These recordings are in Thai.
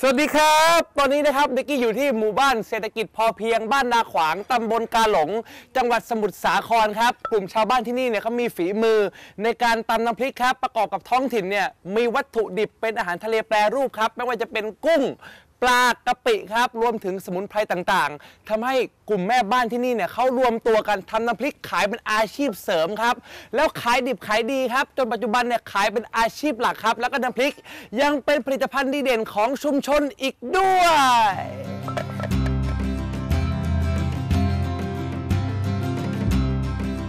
สวัสดีครับ ตอนนี้นะครับเด็กกี้อยู่ที่หมู่บ้านเศรษฐกิจพอเพียงบ้านนาขวาง ตำบลกาหลง จังหวัดสมุทรสาครครับ กลุ่มชาวบ้านที่นี่เนี่ยเขามีฝีมือ ในการตำน้ำพริกครับ ประกอบกับท้องถิ่นเนี่ยมีวัตถุดิบเป็นอาหารทะเลแปรรูปครับ ไม่ว่าจะเป็นกุ้ง ปลากะปิครับ รวมถึงสมุนไพรต่างๆทำให้กลุ่มแม่บ้านที่นี่เนี่ยเขารวมตัวกันทำน้ำพริกขายเป็นอาชีพเสริมครับ แล้วขายดิบขายดีครับ จนปัจจุบันเนี่ยขายเป็นอาชีพหลักครับ แล้วก็น้ำพริกยังเป็นผลิตภัณฑ์ดีเด่นของชุมชนอีกด้วย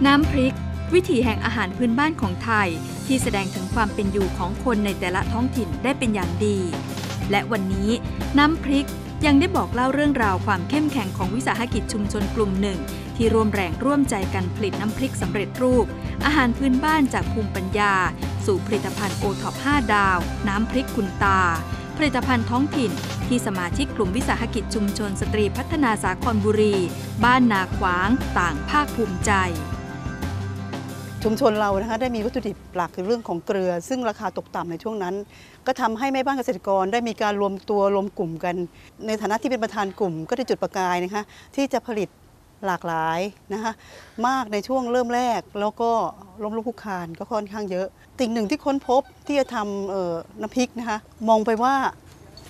น้ำพริก วิถีแห่งอาหารพื้นบ้านของไทย ที่แสดงถึงความเป็นอยู่ของคนในแต่ละท้องถิ่นได้เป็นอย่างดี และวันนี้น้ำพริกยังได้บอกเล่าเรื่องราวความเข้มแข็งของวิสาหกิจชุมชนกลุ่มหนึ่ง ที่ร่วมแรงร่วมใจกันผลิตน้ำพริกสำเร็จรูป อาหารพื้นบ้านจากภูมิปัญญา สู่ผลิตภัณฑ์โอท็อป5ดาว น้ำพริกคุณตา ผลิตภัณฑ์ท้องถิ่น ที่สมาชิกกลุ่มวิสาหกิจชุมชนสตรีพัฒนาสาครบุรี บ้านนาขวาง ต่างภาคภูมิใจ ชุมชนเรานะคะได้มีวัตถุดิบหลักคือเรื่องของเกลือ ซึ่งราคาตกต่ำในช่วงนั้น ก็ทำให้แม่บ้านเกษตรกรได้มีการรวมตัวรวมกลุ่มกัน ในฐานะที่เป็นประธานกลุ่ม ก็ได้จุดประกายนะคะที่จะผลิตหลากหลายนะคะมากในช่วงเริ่มแรก แล้วก็ล้มลุกคลุกคานก็ค่อนข้างเยอะสิ่งหนึ่งที่ค้นพบที่จะทำน้ำพริกนะคะมองไปว่า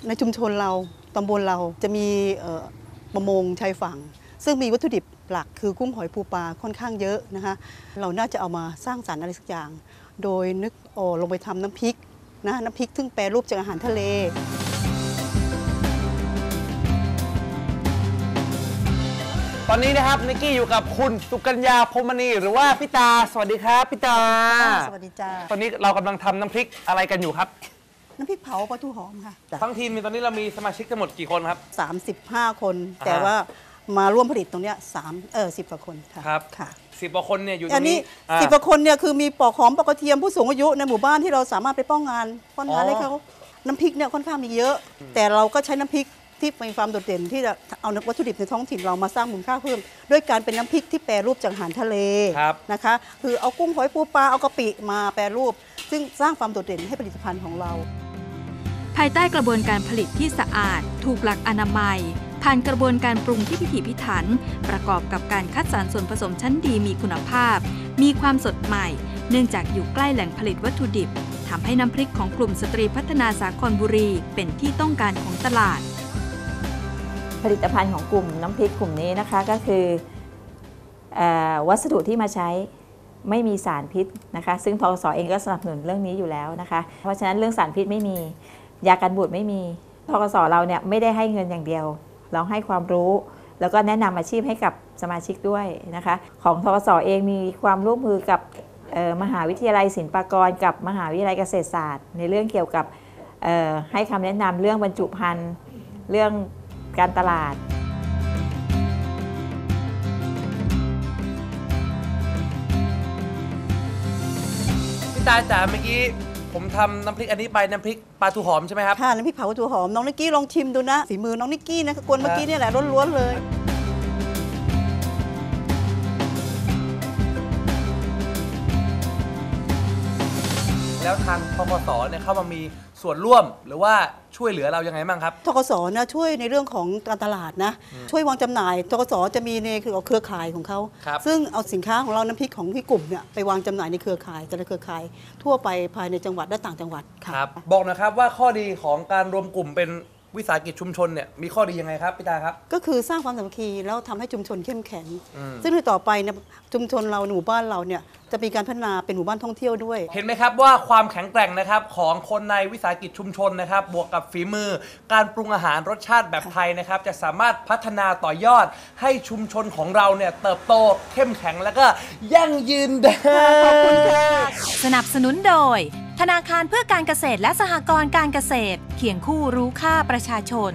ในชุมชนเราตำบลเราจะมีประมงชายฝั่ง ซึ่งมีวัตถุดิบหลักคือกุ้งหอยปูปลาค่อนข้างเยอะนะคะเราน่าจะเอามาสร้างสารรค์อะไรสักอย่าง โดยนึกโอลงไปทำน้ำพริกนะน้ำพริกซึ่งแปรรูปจากอาหารทะเลตอนนี้นะครับนิกกี้อยู่กับคุณสุกัญญาพรหมณีหรือว่าพี่ตา สวัสดีครับพี่ตา สวัสดีจ้าตอนนี้เรากำลังทำน้ำพริกอะไรกันอยู่ครับ น้ำพริกเผาปลาทูหอมค่ะ ทั้งทีมมีตอนนี้เรามีสมาชิกทั้งหมดกี่คนครับ 35 คนอ่าฮะแต่ว่า มาร่วมผลิตตรงเนี้ยสามเออสิบกว่าคนค่ะครับ ค่ะสิบกว่าคนเนี่ยอยู่ตรอันงนี้นี้อ่าสิบกว่าคนเนี่ยคือมีปอกหอมปอกกระเทียมผู้สูงอายุในหมู่บ้านที่เราสามารถไปป้องงานป้อนงานอ๋อ ให้เขาน้ำพริกเนี่ยค่อนข้างมีเยอะ แต่เราก็ใช้น้ำพริกที่มีความโดดเด่นที่จะเอาวัตถุดิบในท้องถิ่นเรามาสร้างมูลค่าเพิ่มด้วยการเป็นน้ำพริกที่แปรรูปจากอาหารทะเลครับนะคะ คือเอากุ้งหอยปูปลาเอากะปิมาแปรรูป ซึ่งสร้างความโดดเด่นให้ผลิตภัณฑ์ของเรา ภายใต้กระบวนการผลิตที่สะอาด ถูกหลักอนามัย ผ่านกระบวนการปรุงที่พิถีพิถัน ประกอบกับการคัดสรรส่วนผสมชั้นดีมีคุณภาพ มีความสดใหม่ เนื่องจากอยู่ใกล้แหล่งผลิตวัตถุดิบทำให้น้ำพริกของกลุ่มสตรีพัฒนาสาครบุรีเป็นที่ต้องการของตลาด ผลิตภัณฑ์ของกลุ่มน้ำพริกกลุ่มนี้นะคะก็คืออวัสดุที่มาใช้ไม่มีสารพิษนะคะ ซึ่งทกสเองก็สนับสนุนเรื่องนี้อยู่แล้วนะคะ เพราะฉะนั้นเรื่องสารพิษไม่มี ยากันบูดไม่มีทกสเราเนี่ยไม่ได้ให้เงินอย่างเดียว เราให้ความรู้ แล้วก็แนะนำอาชีพให้กับสมาชิกด้วยนะคะ ของทกสเองมีความร่วมมือกับมหาวิทยาลัยศิลปากร กับมหาวิทยาลัยเกษตรศาสตร์ ในเรื่องเกี่ยวกับให้คำแนะนำเรื่องบรรจุภัณฑ์เรื่องการตลาดพี่ตาจ๋าเมื่อกี้ ผมทำน้ำพริกอันนี้ไปน้ำพริกปลาทูหอมใช่ไหมครับ ค่ะน้ำพริกเผาตัวหอม น้องนิกกี้ลองชิมดูนะฝีมือน้องนิกกี้นะกวนเมื่อกี้เนี่ยแหละล้วนๆเลย แล้วทางพกสเนี่ยเข้ามามีส่วนร่วมหรือว่าช่วยเหลือเรายังไงบ้างครับ ทกสนะช่วยในเรื่องของการตลาดนะ ช่วยวางจำหน่าย ทกสจะมีในคือเครือข่ายของเขา ครับ ซึ่งเอาสินค้าของเราน้ำพริกของที่กลุ่มเนี่ยไปวางจำหน่ายในเครือข่ายแต่ละเครือข่าย ทั่วไปภายในจังหวัดและต่างจังหวัดค่ะครับบอกหนะครับว่าข้อดีของการรวมกลุ่มเป็น วิสาหกิจชุมชนเนี่ยมีข้อดียังไงครับพี่ตาครับ ก็คือสร้างความสามัคคีแล้วทำให้ชุมชนเข้มแข็งอืมซึ่งในต่อไปเนี่ยชุมชนเราหมู่บ้านเราเนี่ยจะมีการพัฒนาเป็นหมู่บ้านท่องเที่ยวด้วย เห็นไหมครับว่าความแข็งแกร่งนะครับของคนในวิสาหกิจชุมชนนะครับ บวกกับฝีมือ การปรุงอาหารรสชาติแบบไทยนะครับ จะสามารถพัฒนาต่อยอด ให้ชุมชนของเราเนี่ยเติบโตเข้มแข็งแล้วก็ยั่งยืนได้ขอบคุณค่ะสนับสนุนโดย ธนาคารเพื่อการเกษตรและสหกรณ์การเกษตร เคียงคู่รู้ค่าประชาชน